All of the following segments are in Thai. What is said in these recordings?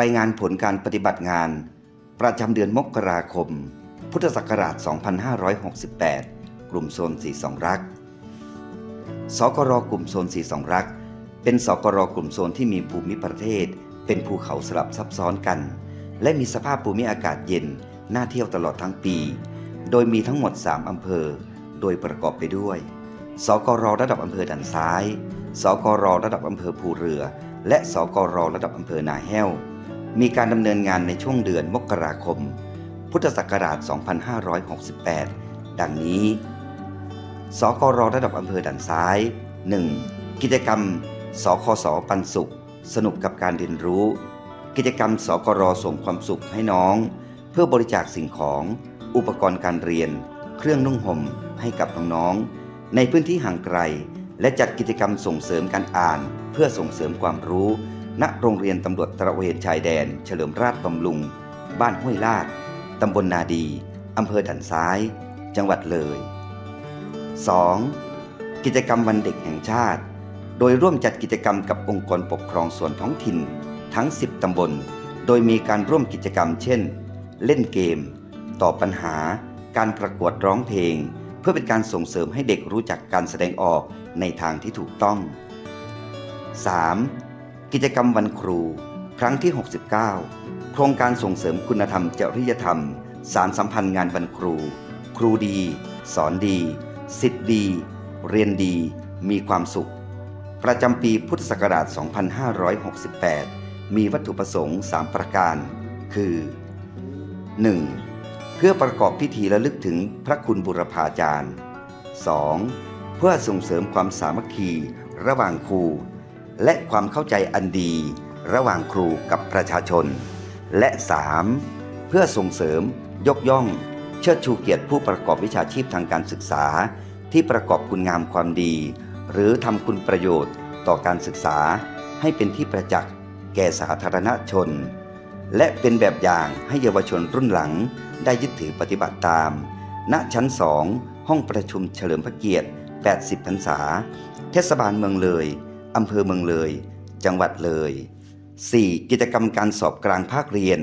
รายงานผลการปฏิบัติงาน ประจำเดือนมกราคม พุทธศักราช 2568 กลุ่มโซนสีสองรัก สกรกลุ่มโซนสีสองรัก เป็นสกรกลุ่มโซนที่มีภูมิประเทศ เป็นภูเขาสลับซับซ้อนกัน และมีสภาพภูมิอากาศเย็นน่าเที่ยวตลอดทั้งปี โดยมีทั้งหมด 3 อำเภอ โดยประกอบไปด้วย สกรระดับอำเภอด่านซ้าย สกรระดับอำเภอภูเรือ และสกรระดับอำเภอนาแห้ว มีการดำเนินงานในช่วงเดือนมกราคม พุทธศักราช 2568 ดังนี้ สกรระดับอำเภอด่านซ้าย 1. กิจกรรม สคสปันสุข สนุกกับการเรียนรู้ กิจกรรม สกรส่งความสุขให้น้อง เพื่อบริจาคสิ่งของ อุปกรณ์การเรียน เครื่องนุ่งห่มให้กับน้องๆ ในพื้นที่ห่างไกล และจัดกิจกรรมส่งเสริมการอ่าน เพื่อส่งเสริมความรู้ ณโรงเรียนตำรวจตระเวนชายแดน เฉลิมราชบำรุง บ้านห้วยลาดตำบลนาดี อำเภอด่านซ้าย จังหวัดเลย 2. กิจกรรมวันเด็กแห่งชาติ โดยร่วมจัดกิจกรรมกับองค์กรปกครองส่วนท้องถิ่น ทั้ง 10 ตำบล โดยมีการร่วมกิจกรรมเช่น เล่นเกม ตอบปัญหา การประกวดร้องเพลง เพื่อเป็นการส่งเสริมให้เด็กรู้จักการแสดงออกในทางที่ถูกต้อง 3. กิจกรรมวันครู ครั้งที่ 69 โครงการส่งเสริมคุณธรรมจริยธรรม สารสัมพันธ์งานวันครู ครูดี สอนดี สิทธิ์ดี เรียนดี มีความสุข ประจำปีพุทธศักราช 2568 มีวัตถุประสงค์ 3 ประการ คือ 1. เพื่อประกอบพิธีระลึกถึงพระคุณบุรพาจารย์ 2. เพื่อส่งเสริมความสามัคคี ระหว่างครู และความเข้าใจอันดีระหว่างครูกับประชาชน และ 3. เพื่อส่งเสริม ยกย่อง เชิดชูเกียรติผู้ประกอบวิชาชีพทางการศึกษา ที่ประกอบคุณงามความดี หรือทำคุณประโยชน์ต่อการศึกษา ให้เป็นที่ประจักษ์แก่สาธารณชน และเป็นแบบอย่างให้เยาวชนรุ่นหลัง ได้ยึดถือปฏิบัติตาม ณชั้น2ห้องประชุมเฉลิมพระเกียรติ 80 พรรษา เทศบาลเมืองเลย อำเภอเมืองเลย จังหวัดเลย 4. กิจกรรมการสอบกลางภาคเรียน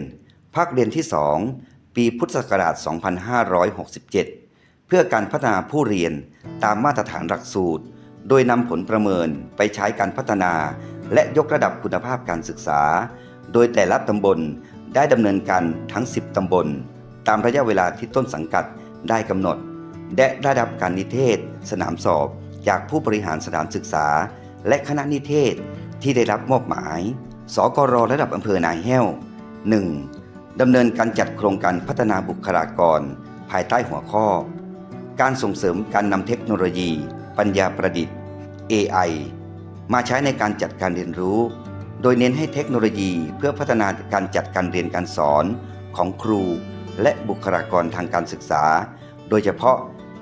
ภาคเรียนที่ 2 ปีพุทธศักราช 2567 เพื่อการพัฒนาผู้เรียนตามมาตรฐานหลักสูตร โดยนำผลประเมินไปใช้การพัฒนา และยกระดับคุณภาพการศึกษา โดยแต่ละตำบลได้ดำเนินการทั้ง 10 ตำบล ตามระยะเวลาที่ต้นสังกัดได้กำหนด และได้รับการนิเทศ สนามสอบ จากผู้บริหารสถานศึกษา และคณะนิเทศที่ได้รับมอบหมาย สกรระดับอำเภอนายแห้ว 1. ดำเนินการจัดโครงการพัฒนาบุคลากร ภายใต้หัวข้อ การส่งเสริมการนำเทคโนโลยี ปัญญาประดิษฐ์ AI มาใช้ในการจัดการเรียนรู้ โดยเน้นให้เทคโนโลยีเพื่อพัฒนาการจัดการเรียนการสอนของครู และบุคลากรทางการศึกษา โดยเฉพาะ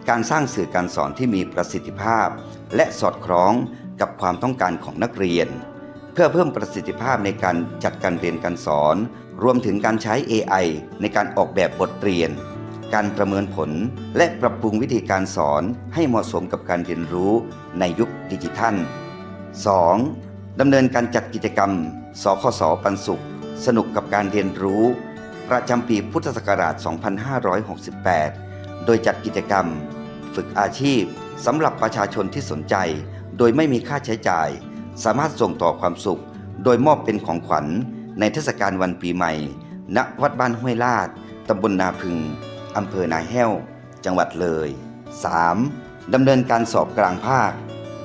การสร้างสื่อการสอนที่มีประสิทธิภาพ และสอดคล้อง กับความต้องการของนักเรียน เพื่อเพิ่มประสิทธิภาพในการจัดการเรียนการสอน รวมถึงการใช้ AI ในการออกแบบบทเรียน การประเมินผลและปรับปรุงวิธีการสอนให้เหมาะสมกับการเรียนรู้ในยุคดิจิทัล 2. ดำเนินการจัดกิจกรรม สคสปันสุข สนุกกับการเรียนรู้ ประจำปีพุทธศักราช 2568 โดยจัดกิจกรรม ฝึกอาชีพสำหรับประชาชนที่สนใจ โดยไม่มีค่าใช้จ่าย สามารถส่งต่อความสุข โดยมอบเป็นของขวัญ ในเทศกาลวันปีใหม่ ณ วัดบ้านห้วยลาด ตำบลนาพึง อำเภอนาแห้ว จังหวัดเลย 3. ดำเนินการสอบกลางภาค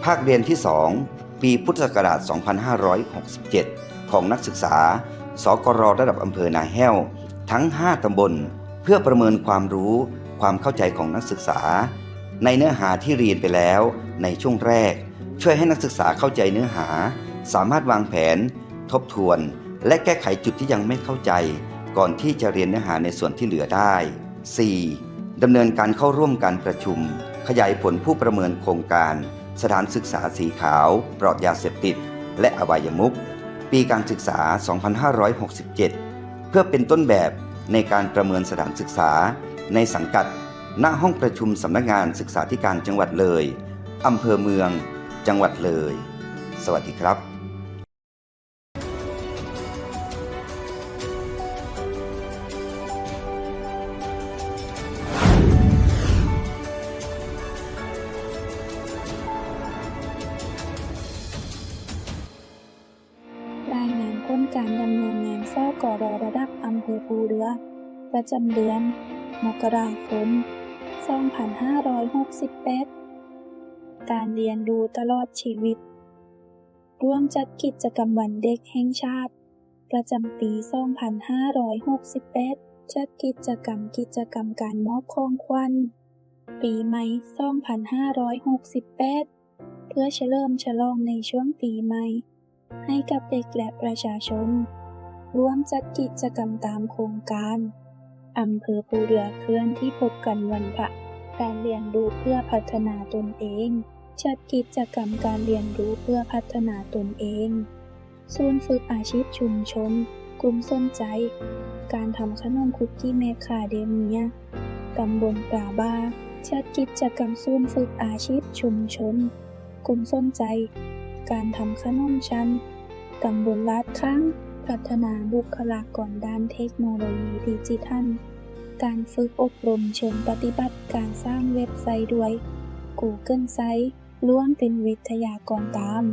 ภาคเรียนที่ 2 ปีพุทธศักราช 2567 ของนักศึกษา สกรระดับอำเภอนาแห้ว ทั้ง 5 ตำบล เพื่อประเมินความรู้ความเข้าใจของนักศึกษา ในเนื้อหาที่เรียนไปแล้วในช่วงแรก ช่วยให้นักศึกษาเข้าใจเนื้อหา สามารถวางแผน ทบทวน และแก้ไขจุดที่ยังไม่เข้าใจ ก่อนที่จะเรียนเนื้อหาในส่วนที่เหลือได้ 4. ดำเนินการเข้าร่วมการประชุม ขยายผลผู้ประเมินโครงการ สถานศึกษาสีขาว ปลอดยาเสพติด และอบายมุขปีการศึกษา 2567 เพื่อเป็นต้นแบบในการประเมินสถานศึกษา ในสังกัด ณ ห้องประชุมสำนักงานศึกษาธิการจังหวัดเลย อำเภอเมือง จังหวัดเลย สวัสดีครับรายงานผลการดำเนินงานเศร้ากอรระดับอำเภอภูเรือ ประจำเดือน มกราคม2568 การเรียนรู้ตลอดชีวิต ร่วมจัดกิจกรรมวันเด็กแห่งชาติ ประจำปี 2568 จัดกิจกรรมกิจกรรมการมอบของขวัญปีใหม่ 2568 เพื่อเฉลิมฉลองในช่วงปีใหม่ ให้กับเด็กและประชาชน ร่วมจัดกิจกรรมตามโครงการอำเภอภูเรือเคลื่อนที่พบกันวันพระการเรียนรู้เพื่อพัฒนาตนเอง จัดกิจกรรมการเรียนรู้เพื่อพัฒนาตนเอง ศูนย์ฝึกอาชีพชุมชน กลุ่มสนใจ การทำขนมคุกกี้เมคาเดเมียตำบลป่าบ้าจัดกิจกรรมศูนย์ฝึกอาชีพชุมชน กลุ่มสนใจ การทำขนมชั้นตำบลลาดข้าง พัฒนาบุคลากรด้านเทคโนโลยีดิจิทัล การฝึกอบรมเชิงปฏิบัติการสร้างเว็บไซต์ด้วย Google Site ร่วมเป็นวิทยากรตาม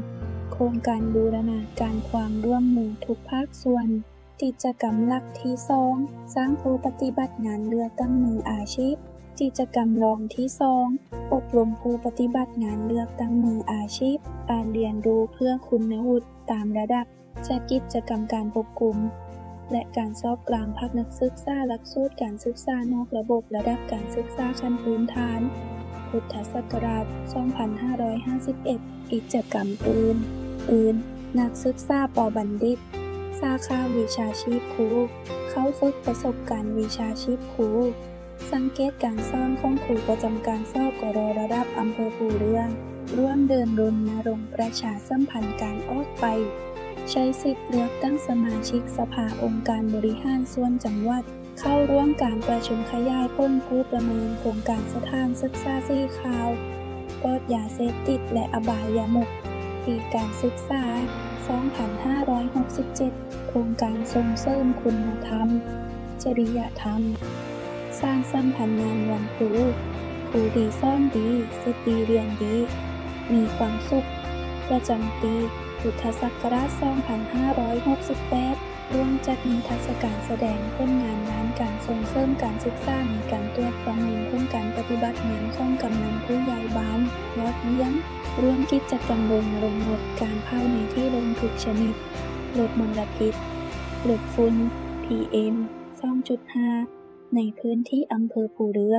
โครงการบูรณาการความร่วมมือทุกภาคส่วน กิจกรรมหลักที่สองสร้างผู้ปฏิบัติงานเรือตั้งมืออาชีพ กิจกรรมรองที่สองอบรมผู้ปฏิบัติงานเลือกตั้งมืออาชีพ การเรียนรู้เพื่อคุณวุฒิตามระดับจัดกิจกรรมการพบกลุ่มและการสอบกลางภาคนักศึกษาหลักสูตรการศึกษานอกระบบระดับการศึกษาขั้นพื้นฐาน พุทธศักราช 2551 กิจกรรมอื่นอื่นนักศึกษาปบัณฑิต สาขาวิชาชีพครู เข้าฝึกประสบการณ์วิชาชีพครู สังเกตการสอนของครูประจำการสอบกรระดับอำเภอภูเรือ ร่วมเดินรณรงค์ประชาสัมพันธ์การออกไป ใช้สิทธิ์เลือกตั้งสมาชิกสภาองค์การบริหารส่วนจังหวัด เข้าร่วมการประชุมขยายผลผู้ประเมินโครงการสถานศึกษาสีขาวปลอดยาเสพติดและอบายามุขปีการศึกษา 2567 โครงการส่งเสริมคุณธรรม จริยธรรม สร้างสัมพันธ์งานวันครูครูดีซ่อนดีสตีเรียนดี มีความสุข ประจำปีพุทธศักราช 2568 ร่วมจัดนิทรรศการแสดงผลงานด้านการส่งเสริมการศึกษาในการตรวจประเมินผลการปฏิบัติงานของกำนันผู้ใหญ่บ้านยอดเยี่ยมร่วมกิจกรรมรณรงค์ลดการเผาในที่ลงทุกชนิดลดมลพิษลดฝุ่น PM 2.5 ในพื้นที่อำเภอภูเรือ